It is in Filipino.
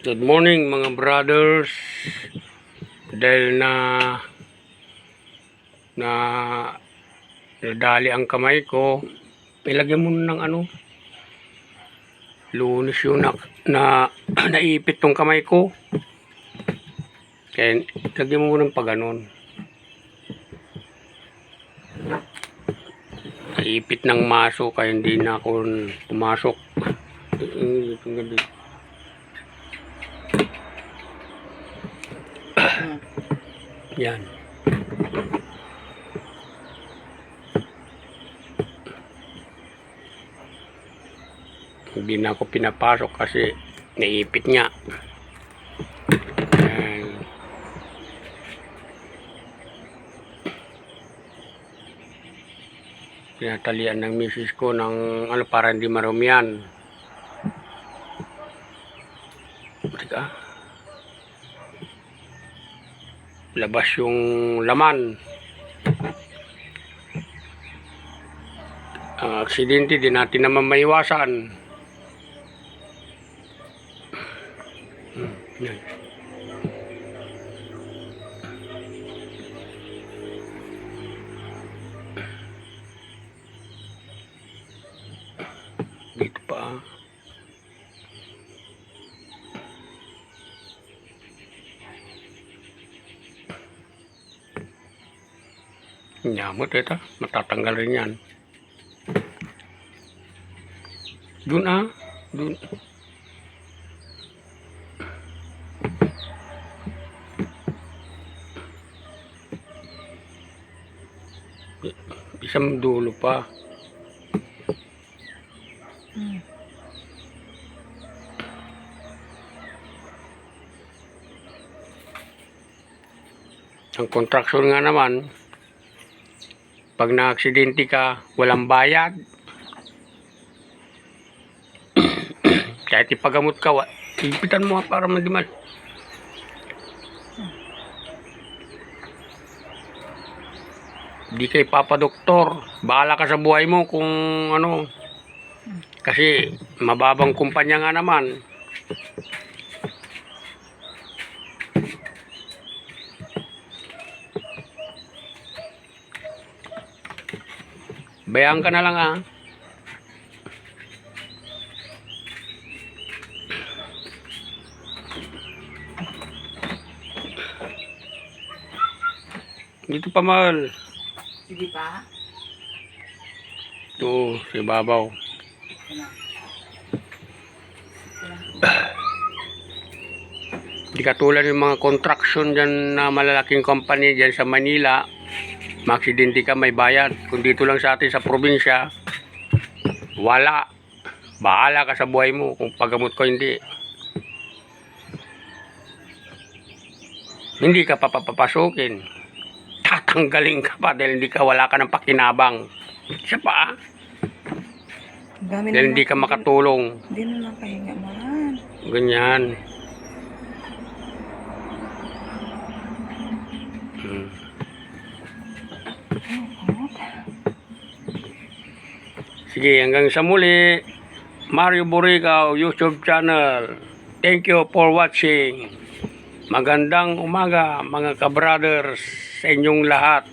Good morning mga brothers. Dahil na na nadali ang kamay ko, ilagyan mo ng ano, lunes yun na, na naipit tong kamay ko. Kaya lagyan mo ng paganon. Naipit ng maso kaya hindi na ako pumasok. Itong Yan. Hindi na ako pinapasok kasi naipit nga. Pinatalian ng misis ko ng ano para hindi marumian. Teka. Labas yung laman. Ang aksidente din natin naman maiwasan. Hmm. Dito pa. Nyamot ito. Matatanggal rin yan. Dun ah. Dun. Isang dulo pa. Ang contraction nga naman, pag na-aksidente ka, walang bayad. Kahit ipagamot ka, higpitan mo para madimal. Di kay papadoktor. Bahala ka sa buhay mo kung ano. Kasi mababang kumpanya nga naman. Bayaan ka na lang ah. Dito pa mahal. Sige pa. Ito, si Babaw. Di katulad ng mga construction dyan na malalaking company dyan sa Manila, maksidente ka may bayad. Kung dito lang sa atin sa probinsya, wala. Bahala ka sa buhay mo kung paggamot ko hindi. Hindi ka papapapasukin. Tatanggalin ka pa dahil hindi ka wala ka ng pakinabang. Siya pa ah. Dahil hindi ka makatulong. Hindi na lang pahinga man. Ganyan. Sige, hanggang sa muli. Mario Burigaw, YouTube channel. Thank you for watching. Magandang umaga mga kabrothers sa inyong lahat.